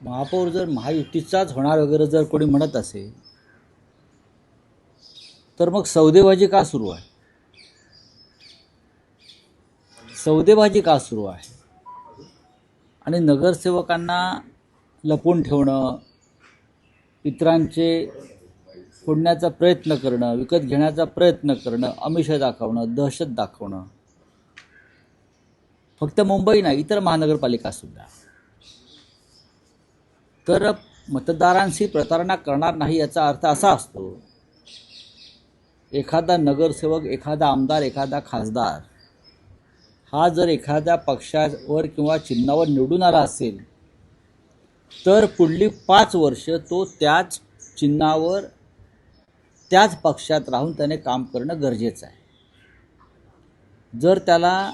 महापौर जर महायुतीचाच होणार वगैरे जर कोणी म्हणत असेल तर मग सौदेबाजी का सुरू आहे? सौदेबाजी का सुरू आहे? आणि नगरसेवकांना लपून ठेवणं इतरांचे फोडण्याचा प्रयत्न करणं विकत घेण्याचा प्रयत्न करणं अमिष दाखवणं दहशत दाखवणं फक्त मुंबई नाही इतर महानगरपालिका सुद्धा. तर मतदारांशी प्रतारणा करणार नाही याचा अर्थ असा असतो एखादा नगरसेवक एखादा आमदार एखादा खासदार हा जर एखाद्या पक्षावर किंवा चिन्हावर निवडून आला असेल तर पुढली पाच वर्ष तो त्याच चिन्हावर त्याच पक्षात राहून त्याने काम करणं गरजेचं आहे. जर त्याला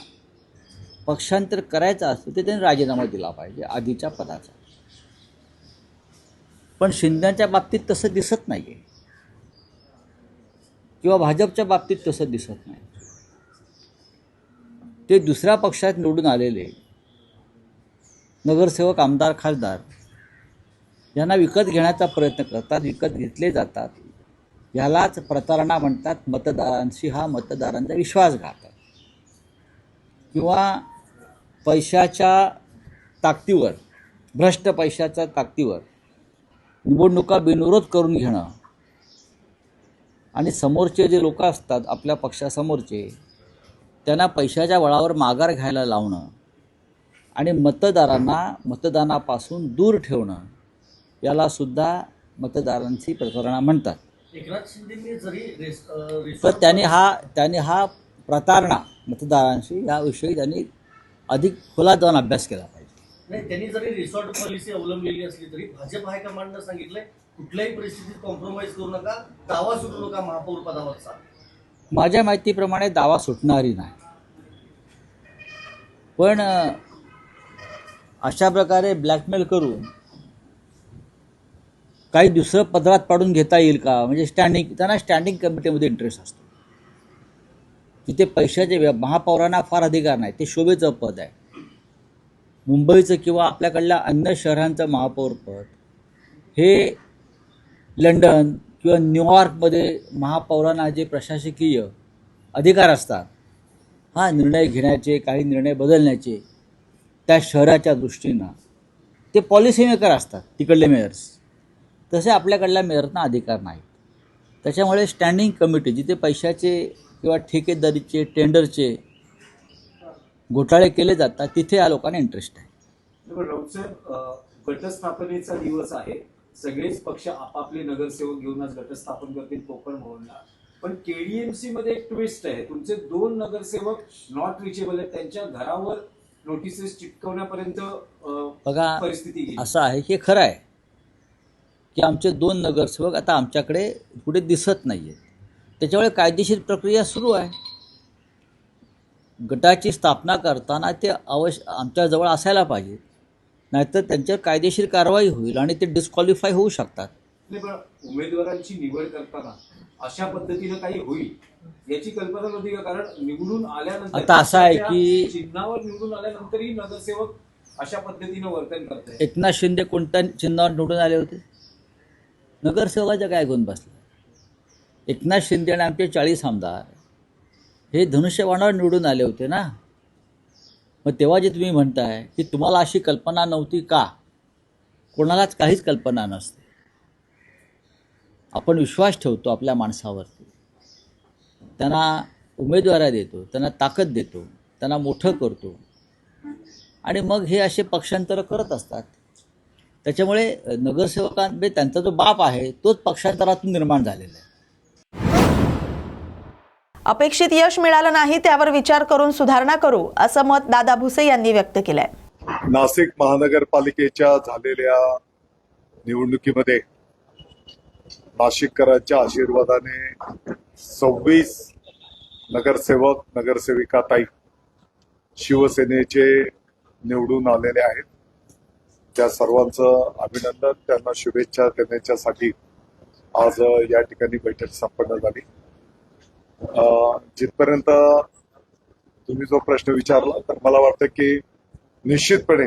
पक्षांतर करायचं असेल तर त्याने राजीनामा दिला पाहिजे आधीच्या पदाचा. पण शिंद्यांच्या बाबतीत तसं दिसत नाही आहे किंवा भाजपच्या बाबतीत तसं दिसत नाही. ते दुसऱ्या पक्षात निवडून आलेले नगरसेवक आमदार खासदार यांना विकत घेण्याचा प्रयत्न करतात विकत घेतले जातात. यालाच प्रतारणा म्हणतात. मतदारांशी हा मतदारांचा विश्वासघात किंवा पैशाच्या ताकदीवर भ्रष्ट पैशाच्या ताकदीवर निवडणुका बिनविरोध करून घेणं. आणि समोरचे जे लोक असतात आपल्या पक्षासमोरचे त्यांना पैशाच्या बळावर माघार घ्यायला लावणं आणि मतदारांना मतदानापासून दूर ठेवणं याला सुद्धा मतदारांची प्रतारणा म्हणतात. एकनाथ शिंदेनी जरी रेस- अं, तर त्याने हा त्याने हा प्रतारणा मतदारांशी याविषयी त्यांनी अधिक खोलात जाऊन अभ्यास केला. नाही त्यांनी जरी रिसॉर्ट पॉलिसी अवलंबलेली असली तरी भाजप हायकमांडनं सांगितलंय कुठल्याही परिस्थितीत कॉम्प्रोमाइज करू नका दावा सुटू नका महापौर पदावरचा. माझ्या माहितीप्रमाणे दावा सुटणारी नाही. पण अशा प्रकारे ब्लॅकमेल करून काही दुसरं पदरात पाडून घेता येईल का? म्हणजे स्टँडिंग त्यांना स्टँडिंग कमिटीमध्ये इंटरेस्ट असतो. तिथे पैशाचे महापौरांना फार अधिकार नाही ते शोभेचं पद आहे. मुंबईचं किंवा आपल्याकडल्या अन्य शहरांचं महापौरपद हे लंडन किंवा न्यूयॉर्कमध्ये महापौरांना जे प्रशासकीय अधिकार असतात हा निर्णय घेण्याचे काही निर्णय बदलण्याचे त्या शहराच्या दृष्टीनं ते पॉलिसी मेकर असतात तिकडले मेयर्स तसे आपल्याकडल्या मेयरना अधिकार नाहीत. त्याच्यामुळे स्टँडिंग कमिटी जिथे पैशाचे किंवा ठेकेदारीचे टेंडरचे घोटाळे केले जातात तिथे या लोकांना इंटरेस्ट आहे. घटस्थापनेचा दिवस आहे. सगळेच पक्ष आपापले नगरसेवक घेऊन आज घटस्थापन करतील कोकण भवनला पण केडीएमसी मध्ये एक ट्विस्ट आहे. तुमचे दोन नगरसेवक नॉट रिचेबल आहेत. त्यांच्या घरावर नोटिसेस चिटकवण्यापर्यंत बघा परिस्थिती असं आहे हे खरं आहे की आमचे दोन नगरसेवक आता आमच्याकडे पुढे दिसत नाही आहेत त्याच्यामुळे कायदेशीर प्रक्रिया सुरू आहे. गटाची स्थापना करताना ते अवश्य आमच्याजवळ असायला पाहिजे. नाहीतर त्यांच्यावर कायदेशीर कारवाई होईल आणि ते डिस्क्वालिफाय होऊ शकतात. उमेदवारांची निवड करताना अशा पद्धतीनं काही होईल याची कल्पना नव्हती का? कारण निवडून आल्यानंतर आता असं आहे की- चिन्हावर निवडून आल्यानंतरही नगरसेवक अशा पद्धतीनं वर्तन करतायत एकनाथ शिंदे कोणत्या चिन्हावर निवडून आले होते? नगरसेवकाच्या काय गुण बसला? एकनाथ शिंदे आणि आमचे चाळीस आमदार हे धनुष्यबाणावर निवडून आले होते ना? मग तेव्हा जे तुम्ही म्हणताय की तुम्हाला अशी कल्पना नव्हती का? कोणालाच काहीच कल्पना नसते. आपण विश्वास ठेवतो आपल्या माणसावरती. त्यांना उमेदवाऱ्या देतो त्यांना ताकद देतो त्यांना मोठं करतो. आणि मग हे असे पक्षांतर करत असतात. त्याच्यामुळे नगरसेवकां नगरसेवकांमध्ये त्यांचा जो बाप आहे तोच पक्षांतरातून निर्माण झालेला आहे. अपेक्षित यश मिळालं नाही त्यावर विचार करून सुधारणा करू असं मत दादा भुसे यांनी व्यक्त केलंय. नाशिक महानगरपालिकेच्या झालेल्या निवडणुकीमध्ये नाशिककरांच्या आशीर्वादाने सव्वीस नगरसेवक नगरसेविका ताई शिवसेनेचे निवडून आलेले आहेत. त्या सर्वांचं अभिनंदन त्यांना शुभेच्छा देण्याच्यासाठी आज या ठिकाणी बैठक संपन्न झाली. जिथपर्यंत तुम्ही जो प्रश्न विचारला तर मला वाटतं की निश्चितपणे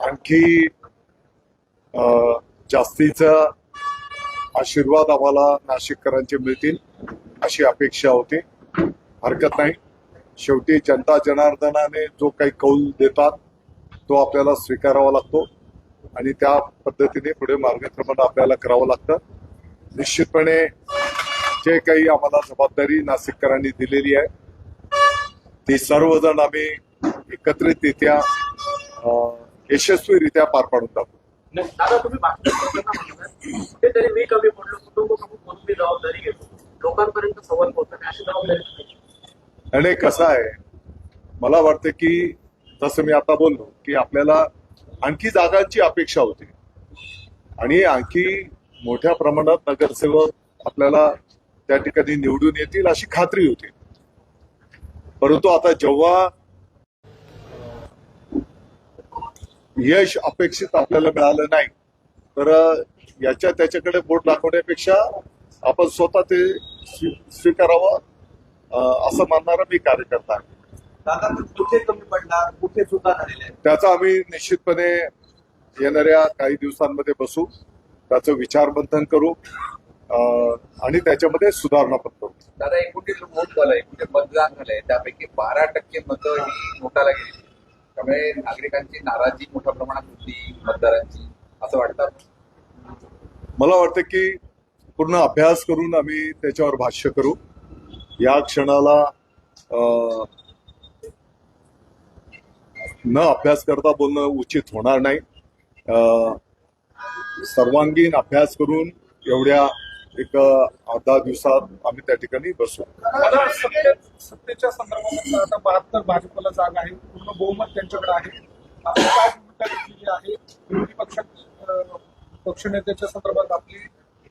आणखी जास्तीचा आशीर्वाद आम्हाला नाशिककरांचे मिळतील अशी अपेक्षा होती. हरकत नाही. शेवटी जनता जनार्दनाने जो काही कौल देतात तो आपल्याला स्वीकारावा लागतो आणि त्या पद्धतीने पुढे मार्गक्रमण आपल्याला करावं लागतं. निश्चितपणे जे काही आम्हाला जबाबदारी नाशिककरांनी दिलेली आहे ती सर्वजण आम्ही एकत्रितरित्या यशस्वीरित्या पार पाडून नाही, दादा तुम्ही कुठेतरी मी कमी पडलो कुटुंब प्रमुख म्हणून मी जबाबदारी घेतो? लोकांपर्यंत संवाद अशी जबाबदारी. आणि कसं आहे मला वाटतं की जसं मी आता बोललो की आपल्याला आणखी जागांची अपेक्षा होती. आणि आणखी मोठ्या प्रमाणात नगरसेवक आपल्याला त्या ठिकाणी निवडून येतील अशी खात्री होती. परंतु आता जेव्हा यश अपेक्षित आपल्याला मिळालं नाही तर याच्या त्याच्याकडे बोट दाखवण्यापेक्षा आपण स्वतः ते स्वी- स्वीकारावं असं मानणारा मी कार्यकर्ता आहे. कुठे कमी पडणार त्याचा आम्ही निश्चितपणे येणाऱ्या काही दिवसांमध्ये बसू. त्याचं विचारमंथन करू. आणि त्याच्यामध्ये सुधारणा पण करू. दादा एकोणतीस वोट झालंय म्हणजे मतदान झालंय त्यापैकी बारा टक्के मतं ही नोटाला गेली. त्यामुळे नागरिकांची नाराजी मोठ्या प्रमाणात होती मतदारांची. असं वाटतं मला वाटतं की पूर्ण अभ्यास करून आम्ही त्याच्यावर भाष्य करू. या क्षणाला अं, न अभ्यास करता बोलणं उचित होणार नाही. अं, सर्वांगीण अभ्यास करून एवढ्या एक दहा दिवसात आम्ही त्या ठिकाणी बसू. सत्तेच्या संदर्भात आता बहात्तर भाजपला जागा आहे. पूर्ण बहुमत त्यांच्याकडे आहे. आपण काय भूमिका घेतलेली आहे? विरोधी पक्षात पक्षनेत्याच्या संदर्भात आपली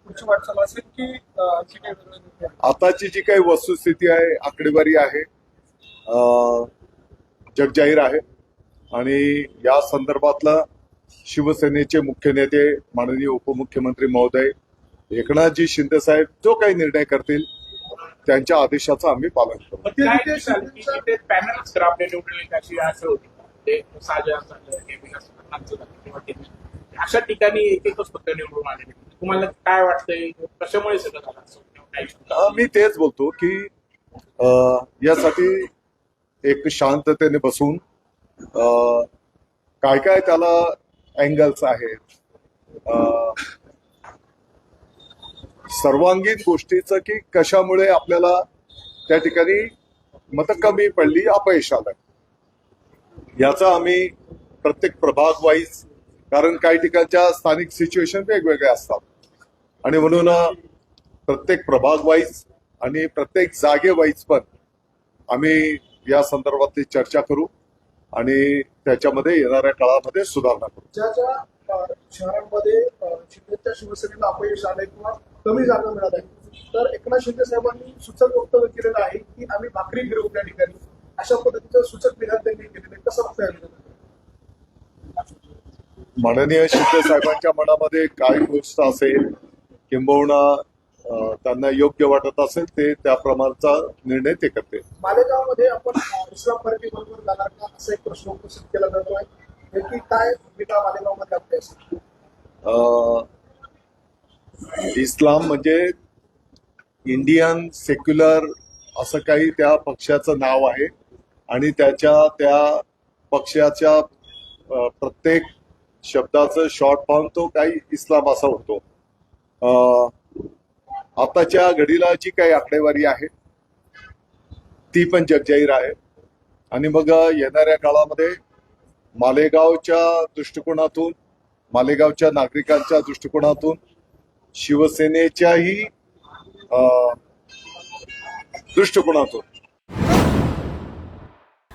पुढची वाटचाल असेल की काही? आताची जी काही वस्तुस्थिती आहे आकडेवारी आहे जगजाहीर आहे. आणि या संदर्भातला शिवसेनेचे मुख्य नेते माननीय उपमुख्यमंत्री महोदय एकनाथजी शिंदे साहेब जो काही निर्णय करतील त्यांच्या आदेशाचं आम्ही पालन करू. मग ते काय रितेश दिसाल की शिंदेच्या- तिथे पॅनल्स तर आपले निवडून येईल अशी ठिकाणी एक एकच फक्त निवडून आलेले तुम्हाला काय वाटतंय? कशामुळे सगळं झालं मी तेच बोलतो की यासाठी एक शांततेने बसून काय काय त्याला अँगल्स आहेत सर्वांगीण गोष्टीचं की कशामुळे आपल्याला त्या ठिकाणी मतं कमी पडली अपयश आलं. याचा आम्ही प्रत्येक प्रभाग वाईज कारण काही ठिकाणच्या स्थानिक सिच्युएशन वेगवेगळ्या असतात. आणि म्हणून प्रत्येक प्रभाग वाईज आणि प्रत्येक जागे वाईज पण आम्ही या संदर्भातली चर्चा करू आणि त्याच्यामध्ये येणाऱ्या काळामध्ये सुधारणा करू. ज्या ज्या शहरांमध्ये शिवसेनेला अपयश आले किंवा कमी जागा मिळाल्या. तर एकनाथ शिंदे साहेबांनी सूचक वक्तव्य केलेलं आहे की आम्ही भाकरी फिरवू त्या ठिकाणी. अशा पद्धतीचं सूचक विधान त्यांनी केलेलं आहे. कसं बघताय माननीय शिंदे साहेबांच्या मनामध्ये काय गोष्ट असेल किंबहुना त्यांना योग्य वाटत असेल ते त्याप्रमाणचा निर्णय ते करते मालेगावमध्ये आपण इस्लाम पार्टी बरोबर जाणार का? असा एक प्रश्न उपस्थित केला जातोय. की काय भूमिका मालेगावमध्ये आपली असेल? अं, इस्लाम म्हणजे इंडियन सेक्युलर असं काही त्या पक्षाचं नाव आहे. आणि त्याच्या त्या पक्षाच्या प्रत्येक शब्दाचं शॉर्ट फॉर्म तो काही इस्लाम असा होतो. अं, आताच्या घडीला जी काही आकडेवारी आहे ती पण जगजाहीर आहे. आणि मग येणाऱ्या काळामध्ये मालेगावच्या दृष्टिकोनातून मालेगावच्या नागरिकांच्या दृष्टिकोनातून शिवसेनेच्याही अं, दृष्टिकोनातून.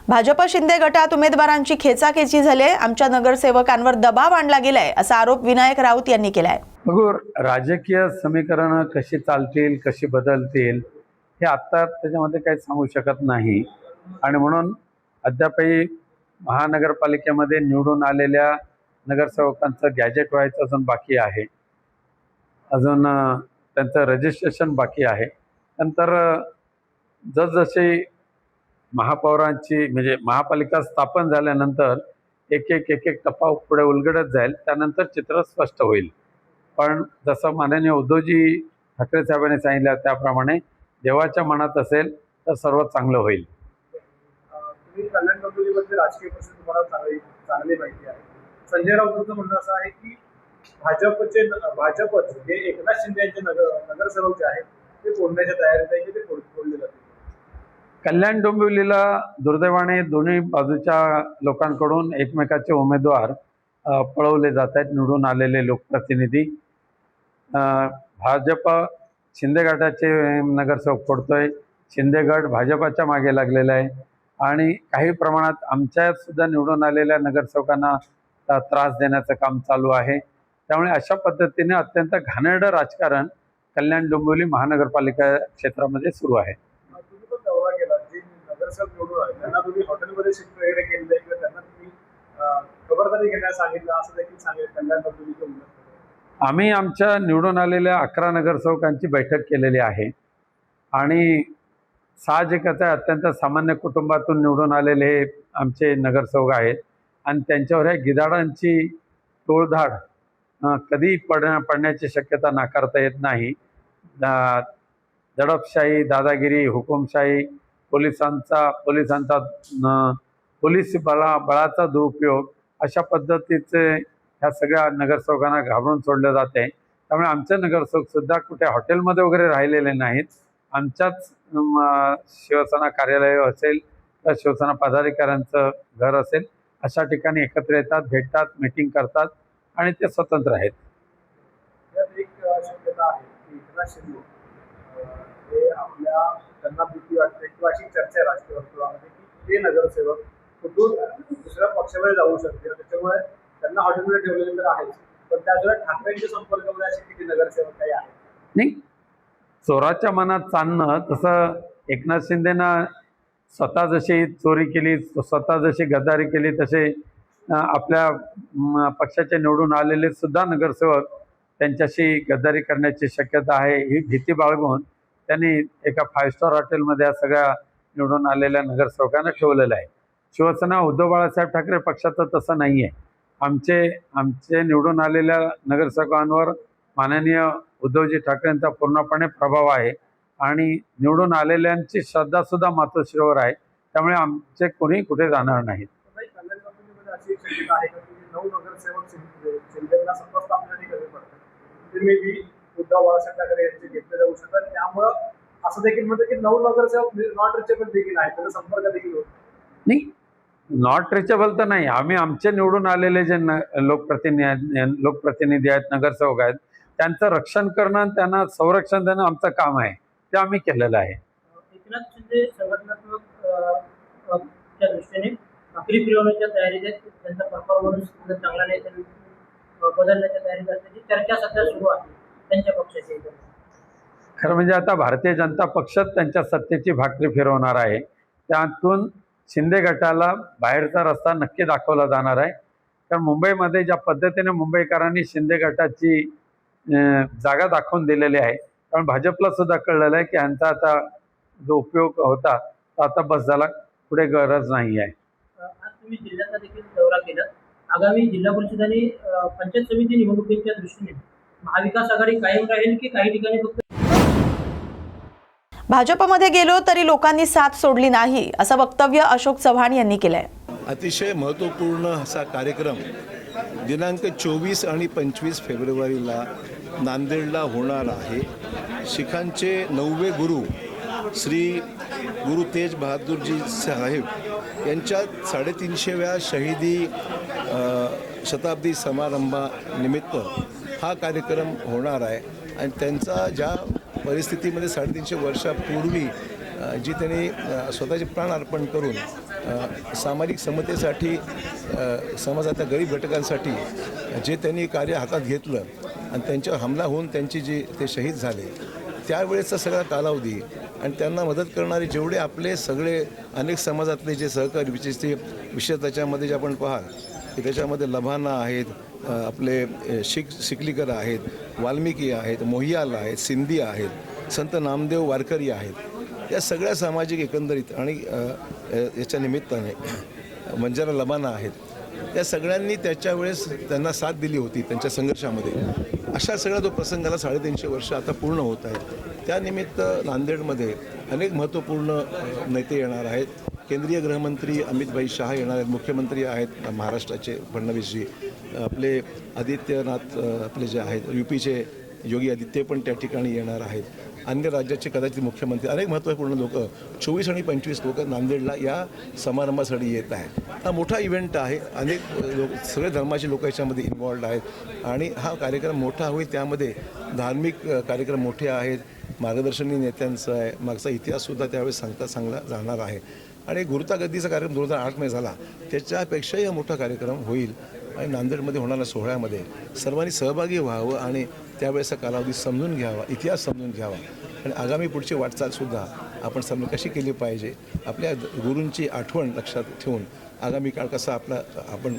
भाजप शिंदे गटात उमेदवारांची खेचाखेची झाली आहे. आमच्या नगरसेवकांवर दबाव आणला गेलाय असा आरोप विनायक राऊत यांनी केलाय. बघू राजकीय समीकरणं कशी चालतील कशी बदलतील हे आत्ता त्याच्यामध्ये काही सांगू शकत नाही. आणि म्हणून अद्यापही महानगरपालिकेमध्ये निवडून आलेल्या नगरसेवकांचं गॅजेट व्हायचं अजून बाकी आहे. अजून त्यांचं रजिस्ट्रेशन बाकी आहे. नंतर जसजशी महापौरांची म्हणजे महापालिका स्थापन झाल्यानंतर एक एक एक एक टप्पा पुढे उलगडत जाईल. त्यानंतर चित्र स्पष्ट होईल. पण जसं माननीय उद्धवजी ठाकरे साहेबांनी सांगितलं त्याप्रमाणे देवाच्या मनात असेल तर सर्व चांगलं होईल. राजकीय परिस्थिती तुम्हाला चांगली चांगली माहिती आहे. संजय राऊतांचं म्हणणं असं आहे की भाजपचे भाजपच जे एकनाथ शिंदे यांचे नगर नगरसेवक जे आहेत ते फोडण्याच्या तयारीत आहे की ते फोडले कल्याण डोंबिवलीला दुर्दैवाने दोन्ही बाजूच्या लोकांकडून एकमेकाचे उमेदवार पळवले जात आहेत निवडून आलेले लोकप्रतिनिधी. भाजप शिंदे गटाचे नगरसेवक फोडतोय शिंदे गट भाजपाच्या मागे लागलेला आहे. आणि काही प्रमाणात आमच्या सुद्धा निवडून आलेल्या नगरसेवकांना त्रास देण्याचं काम चालू आहे. त्यामुळे अशा पद्धतीने अत्यंत घाणेरडं राजकारण कल्याण डोंबिवली महानगरपालिका क्षेत्रामध्ये सुरू आहे. आम्ही आमच्या निवडून आलेल्या अकरा नगरसेवकांची बैठक केलेली आहे. आणि साहजिकच आहे अत्यंत सामान्य कुटुंबातून निवडून आलेले हे आमचे नगरसेवक आहेत. आणि त्यांच्यावर ह्या गिधाडांची टोळधाड कधी पड पडण्याची शक्यता नाकारता येत नाही. दा- दडपशाही दादागिरी हुकुमशाही पोलिसांचा पोलिसांचा पोलीस बळा बळाचा दुरुपयोग अशा पद्धतीचे ह्या सगळ्या नगरसेवकांना घाबरून सोडलं जाते. त्यामुळे आमचे नगरसेवकसुद्धा कुठे हॉटेलमध्ये वगैरे राहिलेले नाहीत. आमच्याच शिवसेना कार्यालय असेल तर शिवसेना पदाधिकाऱ्यांचं घर असेल अशा ठिकाणी एकत्र येतात भेटतात मीटिंग करतात. आणि ते स्वतंत्र आहेत. हे त्यांना भीती वाटते किंवा अशी चर्चा आहे राजकीय वर्तुळामध्ये की ते नगरसेवक कुठून दुसऱ्या पक्षामध्ये जाऊ त्याच्यामुळे त्यांना हॉटेलमध्ये ठेवलेले तर आहेच. पण त्याशिवाय ठाकरेंच्या संपर्कामध्ये असे किती नगरसेवक काही आहेत? नाही. चोराच्या मनात चालणं तसं एकनाथ शिंदेना स्वतः जशी चोरी केली स्वतः जशी गद्दारी केली तसे आपल्या पक्षाचे निवडून आलेले सुद्धा नगरसेवक त्यांच्याशी गद्दारी करण्याची शक्यता आहे ही भीती बाळगून त्यांनी एका फाय स्टार हॉटेलमध्ये या सगळ्या निवडून आलेल्या नगरसेवकांना ठेवलेलं आहे. शिवसेना उद्धव बाळासाहेब ठाकरे पक्षाचं तसं नाही आहे आमचे आमचे निवडून आलेल्या नगरसेवकांवर माननीय उद्धवजी ठाकरेंचा पूर्णपणे प्रभाव आहे आणि निवडून आलेल्यांची श्रद्धासुद्धा मातोश्रीवर आहे. त्यामुळे आमचे कोणी कुठे जाणार नाहीत. शक्यता आहे का की नऊ नगरसेवक शिंदेला सत्ता पडतात? ते मे बी उद्धव बाळासाहेब ठाकरे यांचे घेतले जाऊ शकतात. त्यामुळं असं देखील म्हणतं की नऊ नगरसेवक नॉट रिचेबल देखील आहेत. त्यांचा संपर्क देखील होत. नाही. नॉट रिचेबल तर नाही. आम्ही आमचे निवडून आलेले जे लोकप्रतिनिधी लोकप्रतिनिधी आहेत नगरसेवक आहेत त्यांचं रक्षण करणं आणि त्यांना संरक्षण देणं आमचं काम आहे. ते आम्ही केलेलं आहे. एकनाथ शिंदे संघटनात्मक च्या दृष्टीने नोकरी फिरवण्याच्या तयारीत आहेत. त्यांचा परफॉर्मन्स चांगला नाही. तर बदलण्याच्या तयारीत असल्याची चर्चा सध्या सुरू आहे त्यांच्या पक्षाच्या एकूण. खरं म्हणजे आता भारतीय जनता पक्षच त्यांच्या सत्तेची भाकरी फिरवणार आहे. त्यातून शिंदे गटाला बाहेरचा रस्ता नक्की दाखवला जाणार आहे. कारण मुंबईमध्ये ज्या पद्धतीने मुंबईकरांनी शिंदे गटाची जागा दाखवून दिलेली आहे कारण भाजपला सुद्धा कळलेलं आहे की यांचा आता जो उपयोग होता तो आता बस झाला. पुढे गरज नाही आहे. तुम्ही जिल्ह्याचा देखील दौरा केला. आगामी जिल्हा परिषद आणि पंचायत समिती निवडणुकीच्या दृष्टीने महाविकास आघाडी कायम राहील की काही ठिकाणी फक्त भाजपमध्ये गेलो तरी लोकांनी साथ सोडली नाही असं वक्तव्य अशोक चव्हाण यांनी केलंय. अतिशय महत्त्वपूर्ण असा कार्यक्रम दिनांक चोवीस आणि पंचवीस फेब्रुवारीला नांदेडला होणार आहे. शिखांचे नववे गुरु श्री गुरु तेज बहादूरजी साहेब यांच्या साडेतीनशेव्या शहीदी शताब्दी समारंभानिमित्त हा कार्यक्रम होणार आहे. आणि त्यांचा ज्या परिस्थितीमध्ये साडेतीनशे वर्षापूर्वी जी त्यांनी स्वतःचे प्राण अर्पण करून सामाजिक समतेसाठी समाजातल्या गरीब घटकांसाठी जे त्यांनी कार्य हातात घेतलं आणि त्यांच्यावर हमला होऊन त्यांची जी ते शहीद झाले त्यावेळेचा सगळा कालावधी आणि त्यांना मदत करणारे जेवढे आपले सगळे अनेक समाजातले जे सहकारी विशेष ते विशेष त्याच्यामध्ये जे आपण पाहाल की त्याच्यामध्ये लभाना आहेत आपले शिक शिकलीकर आहेत वाल्मिकी आहेत मोहियाल आहेत सिंधी आहेत संत नामदेव वारकरी आहेत. या सगळ्या सामाजिक एकंदरीत आणि याच्या निमित्ताने मंजारा लबाना आहेत. त्या सगळ्यांनी त्याच्या वेळेस त्यांना साथ दिली होती त्यांच्या संघर्षामध्ये. अशा सगळा जो प्रसंगाला साडेतीनशे वर्ष आता पूर्ण होत आहेत. त्यानिमित्त नांदेडमध्ये अनेक महत्त्वपूर्ण नेते येणार आहेत. केंद्रीय गृहमंत्री अमितभाई शहा येणार आहेत. मुख्यमंत्री आहेत महाराष्ट्राचे फडणवीसजी. आपले आदित्यनाथ आपले जे आहेत यू पीचे योगी आदित्य पण त्या ठिकाणी येणार आहेत. अन्य राज्याचे कदाचित मुख्यमंत्री अनेक महत्त्वपूर्ण लोक चोवीस आणि पंचवीस लोक नांदेडला या समारंभासाठी येत आहेत. हा मोठा इव्हेंट आहे. अनेक लोक सगळे धर्माचे लोक याच्यामध्ये इन्वॉल्ड आहेत. आणि हा कार्यक्रम मोठा होईल. त्यामध्ये धार्मिक कार्यक्रम मोठे आहेत. मार्गदर्शनी नेत्यांचं आहे मागचा इतिहाससुद्धा त्यावेळेस सांगता सांगला जाणार आहे. आणि गुरुतागतीचा कार्यक्रम दोन हजार आठमध्ये झाला. त्याच्यापेक्षाही हा मोठा कार्यक्रम होईल. आणि नांदेडमध्ये होणाऱ्या सोहळ्यामध्ये सर्वांनी सहभागी व्हावं आणि त्यावेळेचा कालावधी समजून घ्यावा इतिहास समजून घ्यावा. आणि आगामी पुढची वाटचालसुद्धा आपण सम कशी केली पाहिजे आपल्या गुरूंची आठवण लक्षात ठेवून आगामी काळ कसा आपला आपण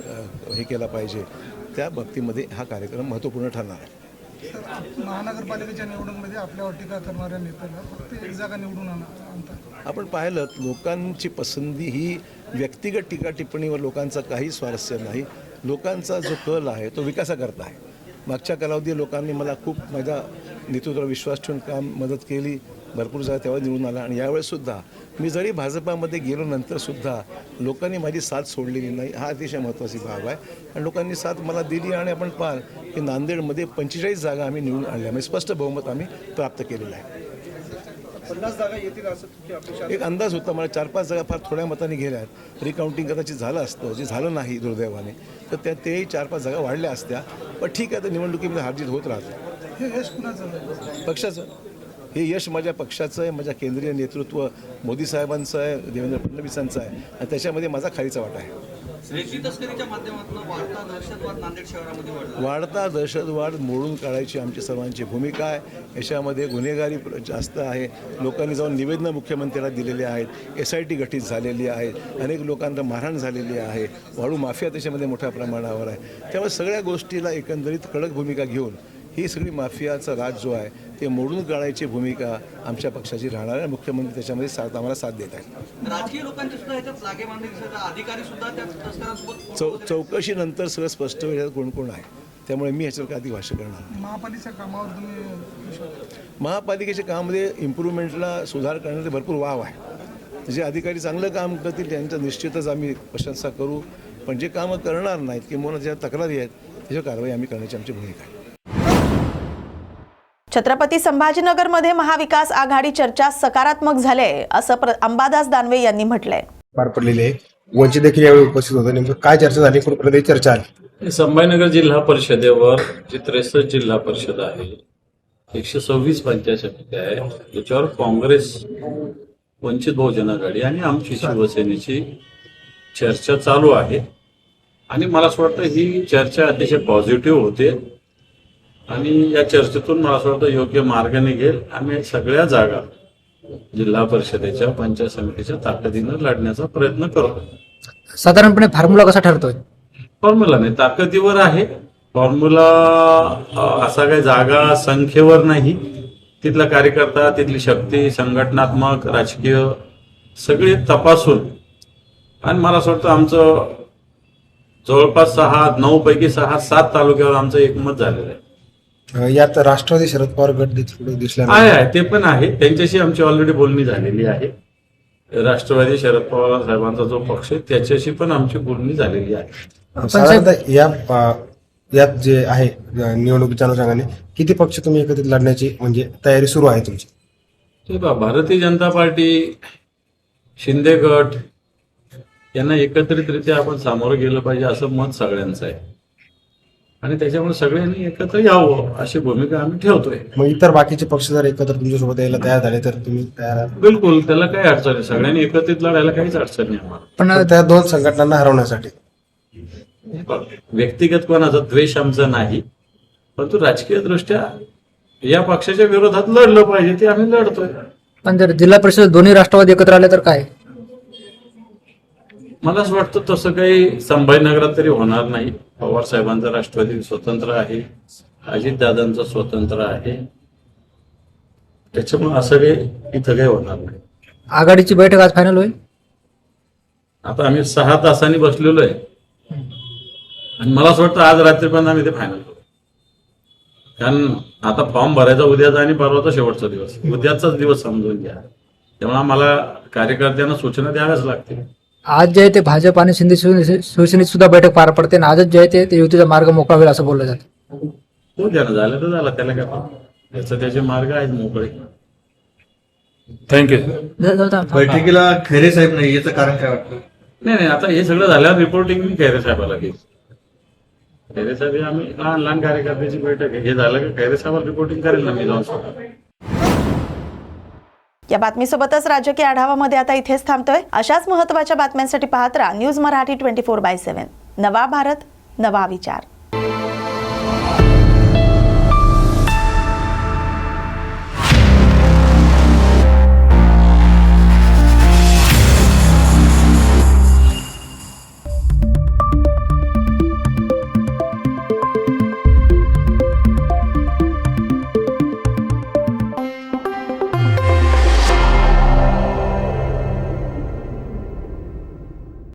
हे केला पाहिजे त्या बाबतीमध्ये हा कार्यक्रम महत्त्वपूर्ण ठरणार आहे. तर महानगरपालिकेच्या निवडणुकीमध्ये आपल्यावर टीका करणाऱ्या नेत्याला फक्त एक जागा निवडून आणा- आपण पाहिलं लोकांची पसंती ही व्यक्तिगत टीका टिप्पणीवर लोकांचा काही स्वारस्य नाही. लोकांचा जो कल आहे तो विकासाकरता आहे. मागच्या कालावधी लोकांनी मला खूप माझ्या नेतृत्वावर विश्वास ठेवून काम मदत केली. भरपूर जागा तेव्हा निवडून आला. आणि यावेळेसुद्धा मी जरी भाजपामध्ये गेलो नंतरसुद्धा लोकांनी माझी साथ सोडलेली नाही. हा अतिशय महत्त्वाची बाब आहे. आणि लोकांनी साथ मला दिली आणि आपण पाहाल की नांदेडमध्ये पंचेचाळीस जागा आम्ही निवडून आणल्या. म्हणजे स्पष्ट बहुमत आम्ही प्राप्त केलेलं आहे. एक अंदाज होता. मला चार पाच जागा फार थोड्या मताने गेल्यात रिकाउंटिंग कदाचित झालं असतं. जे झालं नाही दुर्दैवाने तर त्या तेही चार पाच जागा वाढल्या असत्या. पण ठीक आहे तर निवडणुकीमध्ये हारजीत होत राहते? पक्षाचं. हे यश माझ्या पक्षाचं आहे माझ्या केंद्रीय नेतृत्व मोदी साहेबांचं आहे देवेंद्र फडणवीसांचं आहे. आणि त्याच्यामध्ये माझा खालीचा वाटा आहे. वाढता दहशतवाद मोडून काढायची आमची सर्वांची भूमिका आहे. याच्यामध्ये गुन्हेगारी जास्त आहे. लोकांनी जाऊन निवेदनं मुख्यमंत्र्याला दिलेली आहेत. एस आय टी गठीत झालेली आहे. अनेक लोकांना मारहाण झालेली आहे. वाळू माफिया त्याच्यामध्ये मोठ्या प्रमाणावर आहे. त्यामुळे सगळ्या गोष्टीला एकंदरीत कडक भूमिका घेऊन ही सगळी माफियाचा राज जो आहे ते मोडून काढायची भूमिका आमच्या पक्षाची राहणार आहे. मुख्यमंत्री त्याच्यामध्ये साथ आम्हाला साथ देत आहेत. राजकीय लोकांचे चौ चौकशीनंतर सगळं स्पष्ट होईल कोण कोण आहे. त्यामुळे मी ह्याच्यावर काही भाष्य करणार. महापालिकेच्या कामावर महापालिकेच्या कामामध्ये इम्प्रूव्हमेंटला सुधार करण्याचे भरपूर वाव आहे. जे अधिकारी चांगलं काम करतील त्यांचं निश्चितच आम्ही प्रशंसा करू. पण जे कामं करणार नाहीत किंवा ज्या तक्रारी आहेत त्याच्यावर कारवाई आम्ही करण्याची आमची भूमिका आहे. छत्रपती संभाजीनगरमध्ये महाविकास आघाडी चर्चा सकारात्मक झाले असं अंबादास दानवे यांनी म्हटलंय. पार पडलेले वंचित देखील यावेळी उपस्थित होते. नेमकं काय चर्चा झाली? कुठपर्यंत चर्चा आली? संभाजीनगर जिल्हा परिषदेवर जी त्रेसष्ट जिल्हा परिषद आहे एकशे सव्वीस पंचायत समिती आहे त्याच्यावर काँग्रेस वंचित बहुजन आघाडी आणि आमची शिवसेनेची चर्चा चालू आहे. आणि मला असं वाटतं ही चर्चा अतिशय पॉझिटिव्ह होते. आणि या चर्चेतून मला असं वाटतं योग्य मार्ग निघेल आणि सगळ्या जागा जिल्हा परिषदेच्या पंचायत समितीच्या ताकदीनं लढण्याचा प्रयत्न करतो साधारणपणे फॉर्म्युला कसा ठरतोय? फॉर्म्युला नाही ताकदीवर आहे. फॉर्म्युला असा काही जागा संख्येवर नाही. तिथला कार्यकर्ता तिथली शक्ती संघटनात्मक राजकीय सगळे तपासून. आणि मला असं वाटतं आमचं जवळपास सहा नऊ पैकी सहा सात तालुक्यावर आमचं एकमत झालेलं आहे. यात राष्ट्रवादी शरद पवार गट देखील दिसला आहे आहे ते पण आहे. त्यांच्याशी आमची ऑलरेडी बोलणी झालेली आहे. राष्ट्रवादी शरद पवार साहेबांचा जो पक्ष आहे त्याच्याशी पण आमची बोलणी झालेली आहे. साधारणतः या यात जे आहे निवडणुकीच्या अनुषंगाने किती पक्ष तुम्ही एकत्रित लढण्याची म्हणजे तयारी सुरू आहे तुमची? ते बा भारतीय जनता पार्टी शिंदे गट यांना एकत्रितरित्या आपण सामोरं गेलं पाहिजे असं मत सगळ्यांचं आहे. आणि त्याच्यामुळे सगळ्यांनी एकत्र यावं अशी भूमिका आम्ही ठेवतोय. मग इतर बाकीचे पक्ष जर एकत्र तुमच्यासोबत यायला तयार झाले तर तुम्ही तयार आहात? बिलकुल त्याला काही अडचण नाही. सगळ्यांनी एकत्रित लढायला काहीच अडचण नाही आम्हाला. पण त्या दोन संघटनांना हरवण्यासाठी. व्यक्तिगत कोणाचा द्वेष आमचा नाही परंतु राजकीय दृष्ट्या या पक्षाच्या विरोधात लढलं पाहिजे ते आम्ही लढतोय. पण जर जिल्हा परिषद दोन्ही राष्ट्रवादी एकत्र आले तर काय? मला असं वाटतं तसं काही संभाजीनगरात तरी होणार नाही. पवार साहेबांचा राष्ट्रवादी स्वतंत्र आहे. अजितदादांचं स्वतंत्र आहे. त्याच्यामुळे असं काही इथं काही होणार नाही. आघाडीची बैठक आज फायनल होईल? आता आम्ही सहा तासांनी बसलेलो आहे. आणि मला असं वाटतं आज रात्रीपर्यंत आम्ही ते फायनल करू. कारण आता फॉर्म भरायचा उद्याचा आणि परवाचा शेवटचा दिवस. उद्याचाच दिवस समजून घ्या. त्यामुळे आम्हाला कार्यकर्त्यांना सूचना द्याव्याच लागतील. आज जे आहे ते भाजप आणि शिंदे शिवसेने- शिवसेनेत सुद्धा बैठक पार पडते आणि आजच जे आहे ते- युतीचा मार्ग मोकळा होईल असं बोललं जातं. तो ना झालं तर झालं त्याला काय. त्याचं त्याचे मार्ग आहेत मोकळे. थँक्यू बैठकीला खैरे साहेब नाही याचं कारण काय वाटतं? नाही नाही आता हे सगळं झाल्यावर रिपोर्टिंग मी खैरे साहेबाला घेईल खैरे साहेब आम्ही लहान लहान कार्यकर्त्याची बैठक आहे. हे झालं की खैरे साहेबाला रिपोर्टिंग करेल ना मी जाऊन स्वतः. या बातमीसोबतच राजकीय आढावामध्ये आता इथेच थांबतोय. अशाच महत्त्वाच्या बातम्यांसाठी पाहत राहा news Marathi twenty four by seven. नवा भारत नवा विचार.